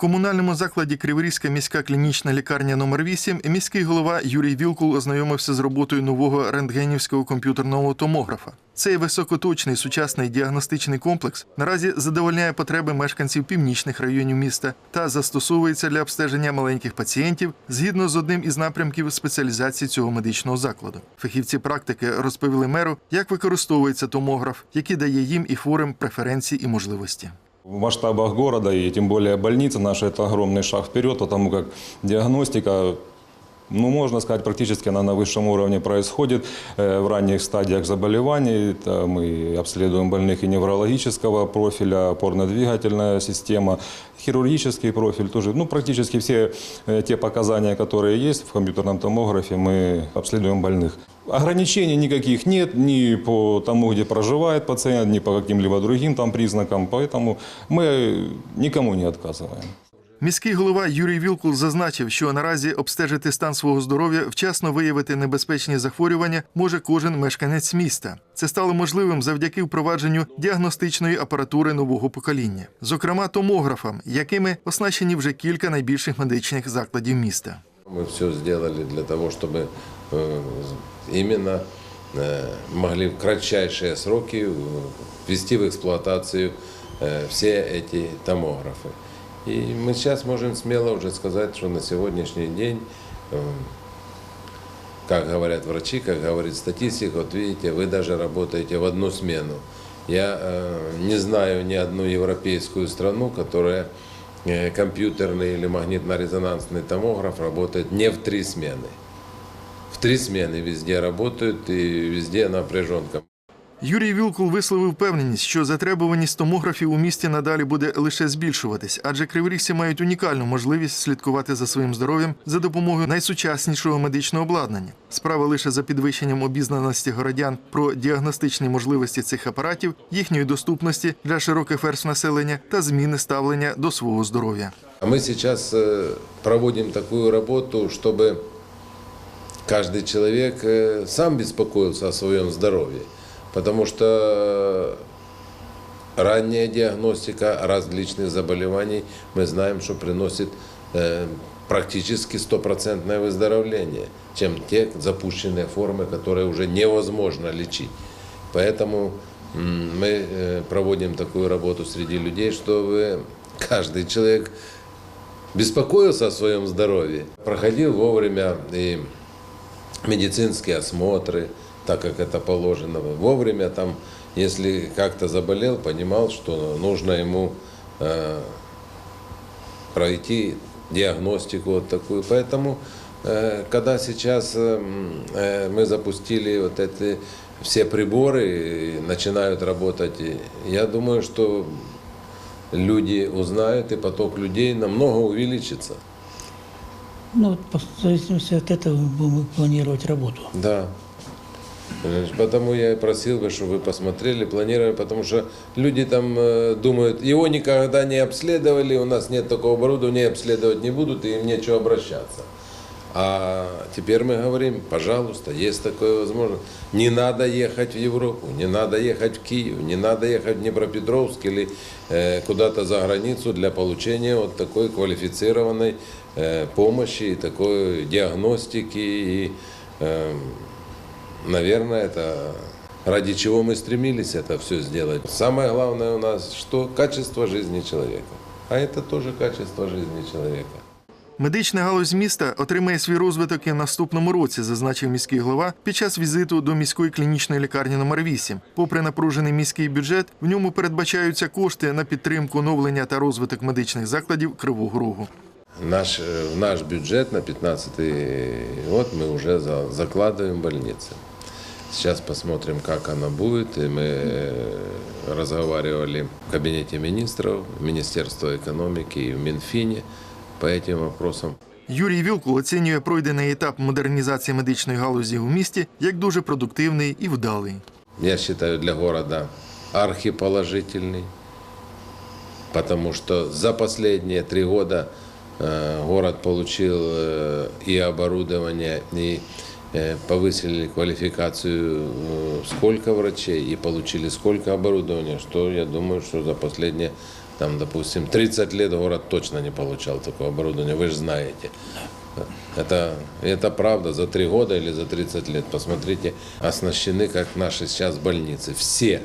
комунальному закладі Криворізька міська клінічна лікарня номер 8 міський голова Юрій Вілкул ознайомився з роботою нового рентгенівського комп'ютерного томографа. Цей високоточний сучасний діагностичний комплекс наразі задовольняє потреби мешканців північних районів міста та застосовується для обстеження маленьких пацієнтів згідно з одним із напрямків спеціалізації цього медичного закладу. Фахівці практики розповіли меру, як використовується томограф, який дає їм і хворим преференції і можливості. В масштабах города и тем более больницы наша – это огромный шаг вперед, потому как диагностика, ну, можно сказать, практически она на высшем уровне происходит э, в ранних стадиях заболеваний. Это мы обследуем больных и неврологического профиля, опорно-двигательная система, хирургический профиль тоже. Ну, практически все э, те показания, которые есть в компьютерном томографе, мы обследуем больных. Ограничений никаких нет ни по тому, где проживает пациент, ни по каким-либо другим там признакам, поэтому мы никому не отказываем. Міський голова Юрій Вілкул зазначив, що наразі обстежити стан свого здоров'я, вчасно виявити небезпечні захворювання може кожен мешканець міста. Це стало можливим завдяки впровадженню діагностичної апаратури нового покоління, зокрема томографам, якими оснащені вже кілька найбільших медичних закладів міста. Мы все сделали для того, чтобы э, именно э, могли в кратчайшие сроки э, ввести в эксплуатацию э, все эти томографы. И мы сейчас можем смело уже сказать, что на сегодняшний день, э, как говорят врачи, как говорит статистика, вот видите, вы даже работаете в одну смену. Я э, не знаю ни одну европейскую страну, которая э, компьютерный или магнитно-резонансный томограф работает не в три смены. В три смены везде работают и везде напряженка. Юрій Вілкул висловив впевненість, що затребуваність томографів у місті надалі буде лише збільшуватись, адже криворіжці мають унікальну можливість слідкувати за своїм здоров'ям за допомогою найсучаснішого медичного обладнання. Справа лише за підвищенням обізнаності городян про діагностичні можливості цих апаратів, їхньої доступності для широких верств населення та зміни ставлення до свого здоров'я. А мы сейчас э, проводим такую работу, чтобы каждый человек э, сам беспокоился о своем здоровье. Потому что ранняя диагностика различных заболеваний, мы знаем, что приносит э, практически стопроцентное выздоровление, чем те запущенные формы, которые уже невозможно лечить. Поэтому мы э, проводим такую работу среди людей, чтобы каждый человек беспокоился о своем здоровье, проходил вовремя и медицинские осмотры, так как это положено, вовремя там, если как-то заболел, понимал, что нужно ему э, пройти диагностику вот такую. Поэтому, э, когда сейчас э, э, мы запустили вот эти все приборы, начинают работать, я думаю, что люди узнают, и поток людей намного увеличится. Ну, в зависимости от этого будем планировать работу. Да. Потому я и просил бы, чтобы вы посмотрели, планировали, потому что люди там э, думают, его никогда не обследовали, у нас нет такого оборудования, обследовать не будут, и им нечего обращаться. А теперь мы говорим, пожалуйста, есть такое возможность. Не надо ехать в Европу, не надо ехать в Киев, не надо ехать в Днепропетровск или э, куда-то за границу для получения вот такой квалифицированной э, помощи, такой диагностики и э, Наверное, это ради чего мы стремились это все сделать. Самое главное у нас, что качество жизни человека. А это тоже качество жизни человека. Медична галузь міста отримає свій розвиток і в наступному році, зазначив міський голова під час візиту до міської клінічної лікарні номер 8 Попри напружений міський бюджет, в ньому передбачаються кошти на підтримку оновлення та розвиток медичних закладів Кривого Рогу. Наш, э, в наш бюджет на 15 год мы уже за- закладываем больницы. Сейчас посмотрим, как она будет. И мы э, разговаривали в кабинете министров, Министерства экономики и в Минфине по этим вопросам. Юрій Вілкул оцінює пройдений етап модернізації медичної галузі у місті як дуже продуктивний і вдалий. я считаю, для города архиположительный, потому что за последние три года э, город получил э, и оборудование, и э, повысили квалификацию э, сколько врачей и получили сколько оборудования, что я думаю, что за последние Там, допустим, 30 лет город точно не получал такое оборудование, вы же знаете. Это, это правда, за три года или за 30 лет, посмотрите, оснащены, как наши сейчас больницы. Все